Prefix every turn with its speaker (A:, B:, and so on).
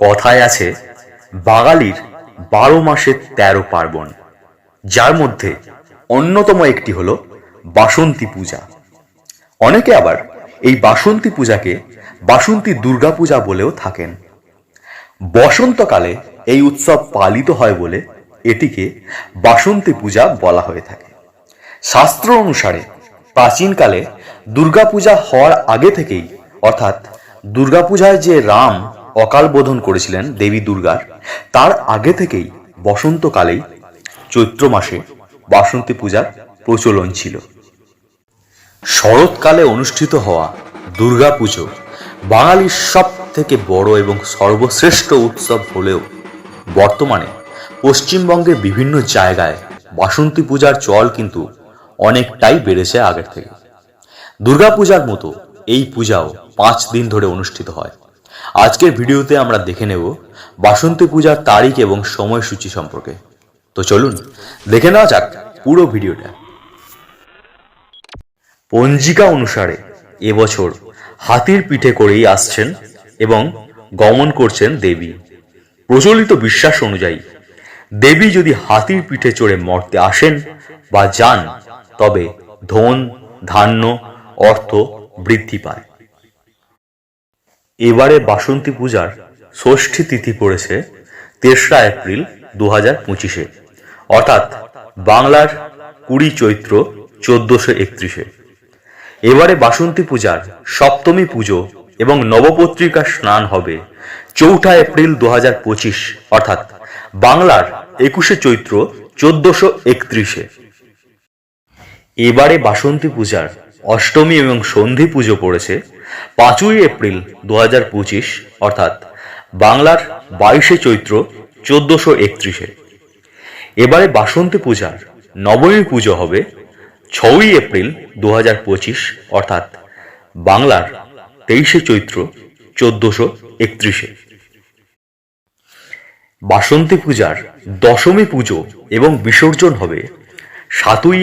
A: কথায় আছে, বাঙালির বারো মাসে তেরো পার্বণ, যার মধ্যে অন্যতম একটি হলো বাসন্তী পূজা। অনেকে আবার এই বাসন্তী পূজাকে বাসন্তী দুর্গা পূজা বলেও থাকেন। বসন্তকালে এই উৎসব পালিত হয় বলে এটিকে বাসন্তী পূজা বলা হয়ে থাকে। শাস্ত্র অনুসারে প্রাচীনকালে দুর্গাপূজা হওয়ার আগে থেকেই, অর্থাৎ দুর্গাপূজায় যে রাম অকাল বোধন করেছিলেন দেবী দুর্গার। তার আগে থেকেই বসন্তকালেই চৈত্র মাসে বাসন্তী পূজার প্রচলন ছিল। শরৎকালে অনুষ্ঠিত হওয়া দুর্গাপুজো বাঙালির সব থেকে বড় এবং সর্বশ্রেষ্ঠ উৎসব হলেও বর্তমানে পশ্চিমবঙ্গের বিভিন্ন জায়গায় বাসন্তী পূজার চল কিন্তু অনেকটাই বেড়েছে আগের থেকে। দুর্গাপূজার মতো এই পূজাও পাঁচ দিন ধরে অনুষ্ঠিত হয়। আজকের ভিডিওতে আমরা দেখে নেব বাসন্তী পূজার তারিখ এবং সময়সূচি সম্পর্কে। তো চলুন, দেখে নেওয়া যাক পুরো ভিডিওটা। পঞ্জিকা অনুসারে এবছর হাতির পিঠে করেই আসছেন এবং গমন করছেন দেবী। প্রচলিত বিশ্বাস অনুযায়ী, দেবী যদি হাতির পিঠে চড়ে মর্তে আসেন বা যান, তবে ধন, ধান্য, অর্থ বৃদ্ধি পায়। এবারে বাসন্তী পূজার ষষ্ঠী তিথি পড়েছে তেসরা এপ্রিল দু হাজার পঁচিশে, অর্থাৎ বাংলার কুড়ি চৈত্র চোদ্দশো একত্রিশে। এবারে বাসন্তী পূজার সপ্তমী পুজো এবং নবপত্রিকা স্নান হবে চৌঠা এপ্রিল দু হাজার পঁচিশ, অর্থাৎ বাংলার একুশে চৈত্র চোদ্দশো একত্রিশে। এবারে বাসন্তী পূজার অষ্টমী এবং সন্ধি পুজো পড়েছে পাঁচই এপ্রিল দু হাজার পঁচিশ, অর্থাৎ বাংলার বাইশে চৈত্র চোদ্দশো একত্রিশে। এবারে বাসন্তী পূজার নবমী পুজো হবে ছয়ই এপ্রিল দু হাজার পঁচিশ, অর্থাৎ বাংলার তেইশে চৈত্র চোদ্দশো একত্রিশে। বাসন্তী পূজার দশমী পুজো এবং বিসর্জন হবে সাতই